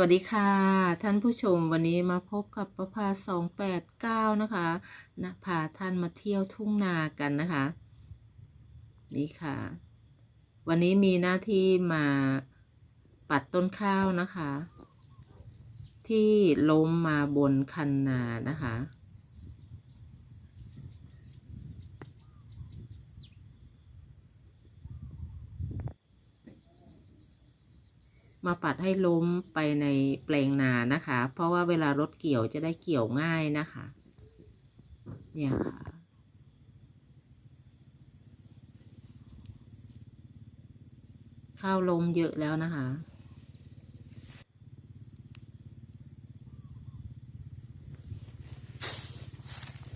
วัสดีค่ะ ท่านผู้ชมวันนี้มาพบกับประภาสองแปดเก้านะคะนะพาท่านมาเที่ยวทุ่งนากันนะคะ นี่ค่ะ วันนี้มีหน้าที่มาปัดต้นข้าวนะคะ ที่ล้มมาบนคันนานะคะ มาปัดให้ล้มไปในแปลงนานะคะ เพราะว่าเวลารถเกี่ยวจะได้เกี่ยวง่ายนะคะ เนี่ยค่ะ ข้าวล้มเยอะแล้วนะคะ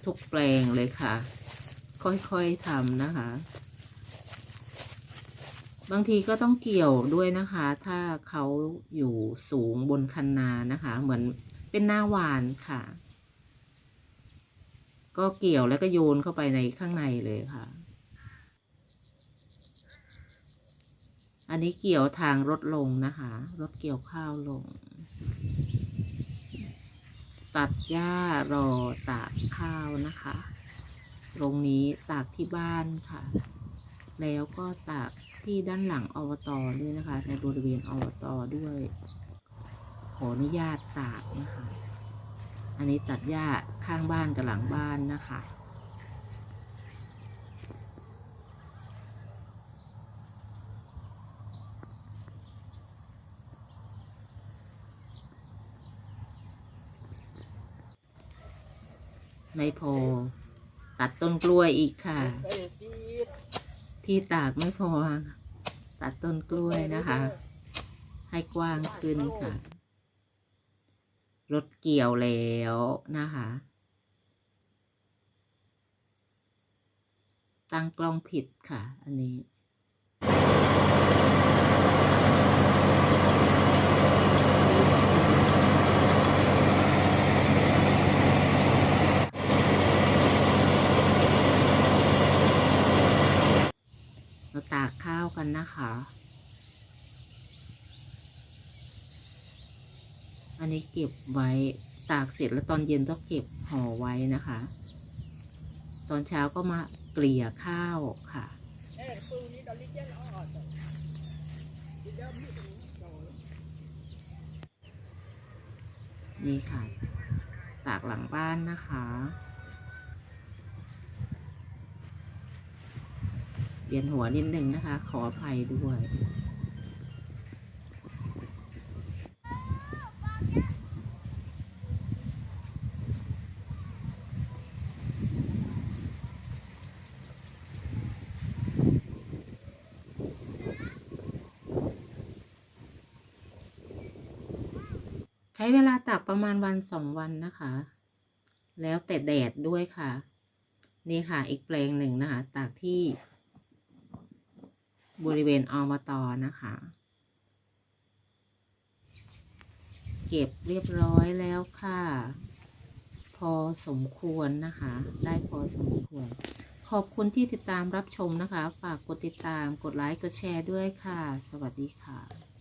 ทุกแปลงเลยค่ะ ค่อยๆทำนะคะ บางทีก็ต้องเกี่ยวด้วยนะคะ ถ้าเขาอยู่สูงบนคันนานะคะ เหมือนเป็นหน้าหวานค่ะ ก็เกี่ยวแล้วก็โยนเข้าไปในข้างในเลยค่ะ อันนี้เกี่ยวทางรถลงนะคะรถเกี่ยวข้าวลง ตัดหญ้ารอตากข้าวนะคะ ตรงนี้ตากที่บ้านค่ะ แล้วก็ตาก ที่ด้านหลังอบตด้วยนะคะ ในบริเวณอบตด้วย ขออนุญาตตากนะคะ อันนี้ตัดหญ้าข้างบ้านกับหลังบ้านนะคะไม่พอตัดต้นกล้วยอีกค่ะ ที่ตากไม่พอ ตัดต้นกล้วยนะคะ ให้กว้างขึ้นค่ะ รถเกี่ยวแล้วนะคะ ตั้งกล้องผิดค่ะ อันนี้ เราตากข้าวกันนะคะ อันนี้เก็บไว้ตากเสร็จแล้วตอนเย็นต้องเก็บห่อไว้นะคะ ตอนเช้าก็มาเกลี่ยข้าวค่ะนี่ค่ะ ตากหลังบ้านนะคะ วียนหัวนิดนึงนะคะ ขออภัยด้วยใช้เวลาตากประมาณวันสองวันนะคะ แล้วแต่แดดด้วยค่ะ นี่ค่ะอีกแปลงหนึ่งนะคะตากที่ บริเวณอมตอนะคะ เก็บเรียบร้อยแล้วค่ะ พอสมควรนะคะ ได้พอสมควร ขอบคุณที่ติดตามรับชมนะคะ ฝากกดติดตามกดไลค์กดแชร์ด้วยค่ะ สวัสดีค่ะ